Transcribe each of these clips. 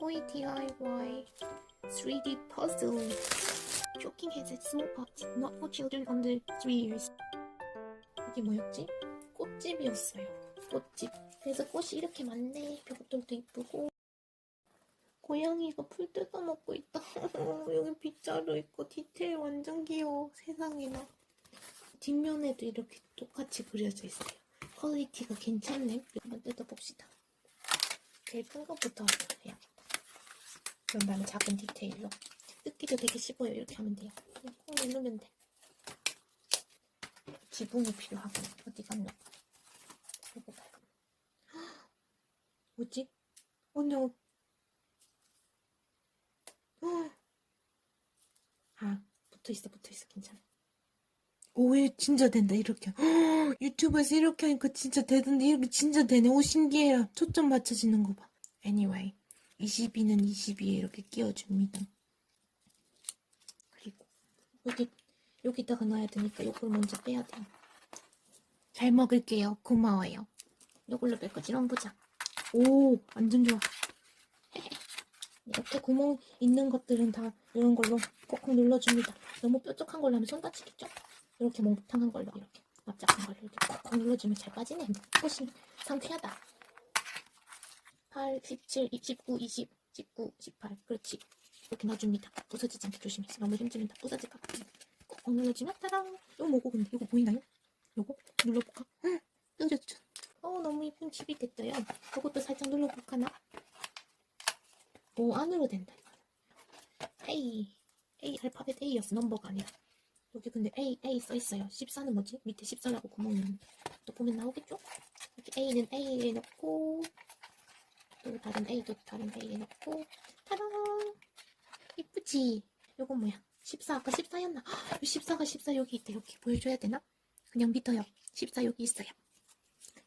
toy DIY 3D puzzle. Shocking has a small object not for children under 3 years. 이게 뭐였지? 꽃집이었어요. 꽃집. 그래서 꽃이 이렇게 많네. 벽돌도 이쁘고. 고양이가 풀 뜯어 먹고 있다. 여기 빗자루 있고 디테일 완전 귀여워. 세상에나. 뒷면에도 이렇게 똑같이 그려져 있어요. 퀄리티가 괜찮네. 한번 뜯어봅시다. 제일 큰 것부터 해야겠다. 그런 다음에 작은 디테일로. 뜯기도 되게 쉽어요. 이렇게 하면 돼요. 그냥 꾹 누르면 돼. 지붕이 필요하고 어디 갔나? 이거 봐. 뭐지? 어머. 아, 붙어 있어, 붙어 있어, 괜찮아. 오, 얘 진짜 된다, 이렇게. 유튜브에서 이렇게 하니까 진짜 되던데, 이렇게 진짜 되네. 오, 신기해요. 초점 맞춰지는 거 봐. Anyway, 22는 22에 이렇게 끼워줍니다. 그리고, 여기, 여기다가 놔야 되니까 이걸 먼저 빼야 돼요. 잘 먹을게요. 고마워요. 이걸로 뺄 거지, 이런 보자. 오, 완전 좋아. 이렇게 구멍 있는 것들은 다 이런 걸로 콕콕 눌러줍니다. 너무 뾰족한 걸로 하면 손 다치겠죠? 이렇게 몽탕한 걸로 이렇게 납작한 걸로 이렇게 콕콕 눌러주면 잘 빠지네. 훨씬 상쾌하다. 8, 17, 19, 20, 19, 18 그렇지. 이렇게 놔줍니다. 부서지지 않게 조심해서 너무 힘주면 다 부서질까 봐. 콕콕 눌러주면 따랑. 이거 뭐고 근데 이거 보이나요? 이거 눌러볼까? 응, 뜯어줘. 어 너무 이쁜 집이 됐어요. 이것도 살짝 눌러볼까나? 오 안으로 된다. A A 알파벳 A였어 넘버가 아니라 여기 근데 A A 써 있어요. 14는 뭐지? 밑에 14라고 구멍이 있는데 또 보면 나오겠죠? 여기 A는 A에 넣고 또 다른 A도 다른 A에 넣고 타랑 이쁘지? 요건 뭐야? 14 아까 14였나? 14가 14 여기 있다 여기 보여줘야 되나? 그냥 믿어요. 14 여기 있어요.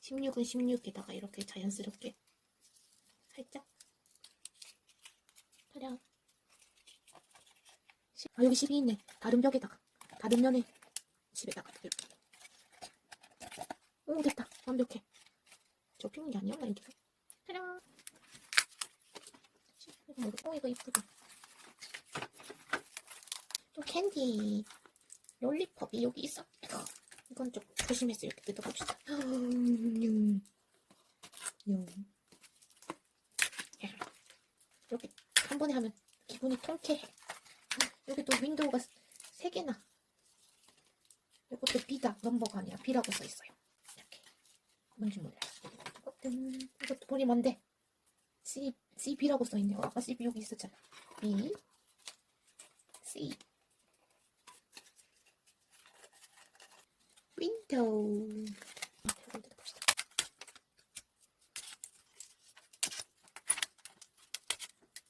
16은 16에다가 이렇게 자연스럽게 살짝 타령. 아, 여기 10이 있네. 다른 벽에다가. 다른 면에 10에다가 이렇게. 오, 됐다. 완벽해. 접히는 게 아니었나, 이게? 어, 이거 이쁘다. 또 캔디. 롤리팝이 여기 있어. 이건 좀 조심해서 이렇게 뜯어봅시다. 음, 음. 이렇게 한 번에 하면 기분이 통쾌해. 여기 또 윈도우가 세 개나. 이것도 B다. 넘버가 아니라 B라고 써 있어요. 이렇게. 뭔지 몰라요. 이것도, 본이 뭔데? C, C, B라고 써 있네요. 아까 C, B 여기 있었잖아. B, C. 윈도우.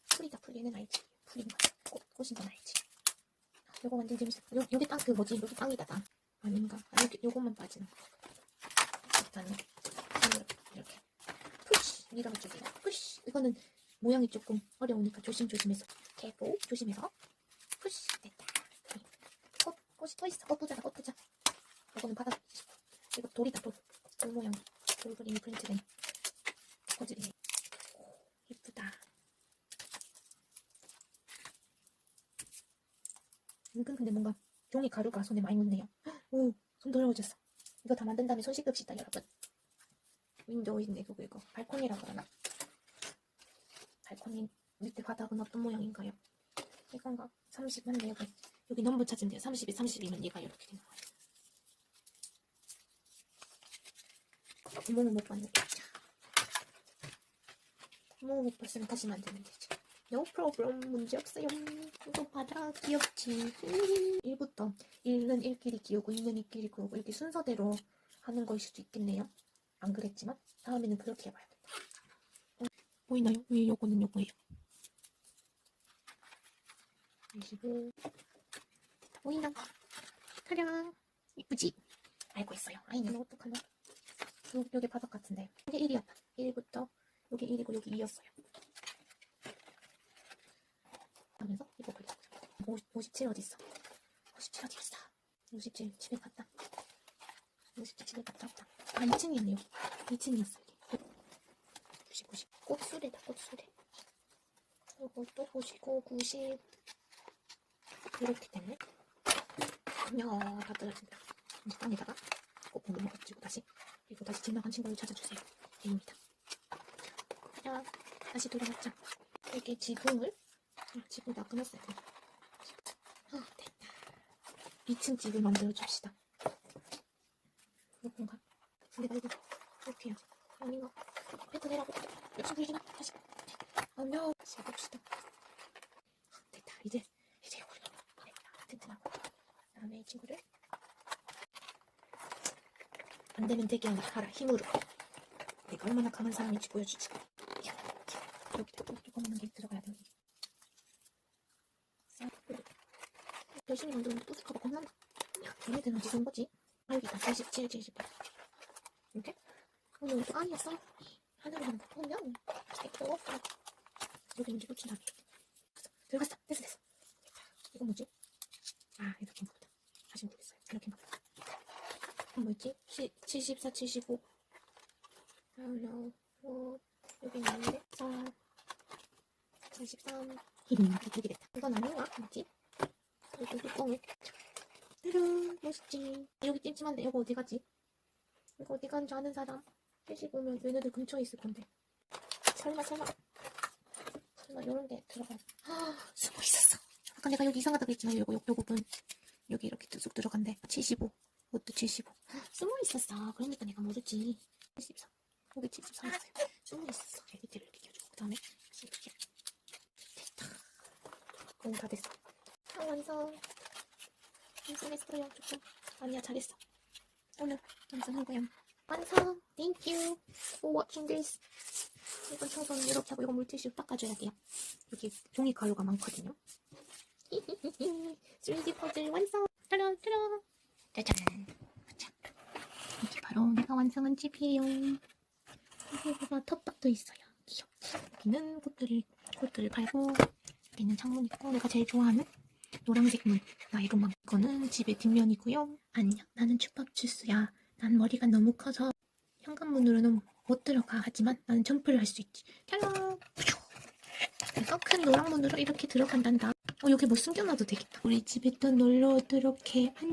풀이다 풀리는 알지? 풀린 거 꽃, 꽃인 건 알지? 요거 완전 재밌어. 요, 요게 딱 그 뭐지? 요게 땅이다 땅. 아닌가? 아, 요게, 요것만 빠지는 거. 일단은 이렇게, 푸시 밀어주세요 푸시 이거는 모양이 조금 어려우니까 조심조심해서 개고 조심해서 푸시 됐다 꽃, 꽃이 또 있어 꽃 보자 꽃 보자 이거는 바닥 이거 돌이다 돌, 돌 모양 돌 그림이 프린트된 퍼즐이네 이쁘다 은근 근데 뭔가 종이 가루가 손에 많이 묻네요. 오, 손 더러워졌어. 이거 다 만든 다음에 손 씻읍시다, 여러분. 윈도우 있네, 그거 이거. 발코니라 그러나? 발코니 밑에 바닥은 어떤 모양인가요? 이건가? 30 맞네, 여기. 여기 넘버 돼요. 30에 32면 얘가 이렇게 되는 거예요. 구멍을 못 봤네. 자. 구멍을 못 봤으면 다시 만들면 되지. No problem. 문제 없어요. 이거 받아. 귀엽지. 1부터 1은 1끼리 키우고 2는 2끼리 키우고 이렇게 순서대로 하는 거일 수도 있겠네요. 안 그랬지만 다음에는 그렇게. 어, 보이나요? 왜 요거는 요거예요? 25 됐다. 보이나? 타령 이쁘지? 알고 있어요. 아이는 어떡하나? 요, 요게 바닥 같은데 이게 1이었다. 1부터 요게 1이고 여기 2였어요. 하면서 이거 그리고 57 어디 있어? 57 어디 있어? 57 집에 갔다. 57 집에 갔다 왔다. 아 2층에 있네요. 2층이었어 이게. 90 90 꽃수레다 꽃수레. 보시고 90 이렇게 되네. 이야 다. 이제 땅에다가 꼭 넘어가지고 다시 그리고 다시 지나간 친구를 찾아주세요. 입니다. 자 다시 돌아갔죠. 이렇게 지붕을 아, 지붕 다 끊었어요. 아 됐다. 2층 집을 만들어 줍시다. 이건가? 내가 이거 이렇게 해야지. 아닌가? 펜트 내라고. 욕심 부리지 마. 다시. 안녕. 다시 해봅시다. 됐다. 이제 이제 우리가. 튼튼하고. 그다음에 이 친구를 안 되면 되게 하라. 힘으로. 내가 얼마나 강한 사람인지 보여주지. 여기다 또 조그마한 게 들어가야 돼. 싹. 열심히 만들었는데 또 색깔가 겁난다. 야, 얘네들은 어디서 온 거지? 아, 여기다. 77, 78. 이렇게? 오늘 또 아니었어? 하늘을 한번 보면 색깔 없어. 여기 문제 붙인다. 들어갔어. 됐어, 됐어. 이거 뭐지? 아, 이렇게 보다. 다시 모르겠어요. 이렇게 봐. 이건 뭐였지? 74, 75. I don't know. 어, 여기 있는데? 4, 43. 이렇게 됐다. 이건 아닌가? 뭐지? 여기 뚜껑을. 짜란, 멋있지. 여기 찜찜한데, 이거 어디 갔지? 이거 어디 간지 아는 사람? 75면 얘네들 근처에 있을 건데. 설마, 설마. 설마, 요런 데 들어가. 아, 숨어 있었어. 아까 내가 여기 이상하다고 했지만, 요거, 요, 요 부분. 여기 이렇게 뚝 들어간대. 75. 이것도 75. 숨어 있었어. 그러니까 내가 모르지. 74. 여기 73이었어요. 숨어 있었어. 얘네들을 이렇게 껴주고. 그 다음에, 이렇게. 됐다. 응, 다 됐어. 아, 완성. 완성했어요. 조금. 아니야, 잘했어. 오늘 거야. 완성. Thank you for watching this. 이건 청소는 이렇게 하고 이거 물티슈 닦아줘야 돼요. 여기 종이 가루가 많거든요. 3D 퍼즐 완성. 짜란 짜란. 짜잔. 자, 이게 바로 내가 완성한 집이에요. 여기가 텃밭도 있어요. 귀엽지? 여기는 꽃들이 꽃들을 팔고 여기는 창문 있고 내가 제일 좋아하는 노란색 문 나의 로망 이거는 집의 뒷면이고요 안녕 나는 추밥주스야 난 머리가 너무 커서 현관문으로는 못 들어가 하지만 나는 점프를 할 수 있지. 샬롬 그래서 큰 노란 문으로 이렇게 들어간단다. 어 여기 뭐 숨겨놔도 되겠다. 우리 집에 또 놀러 오도록 해. 안녕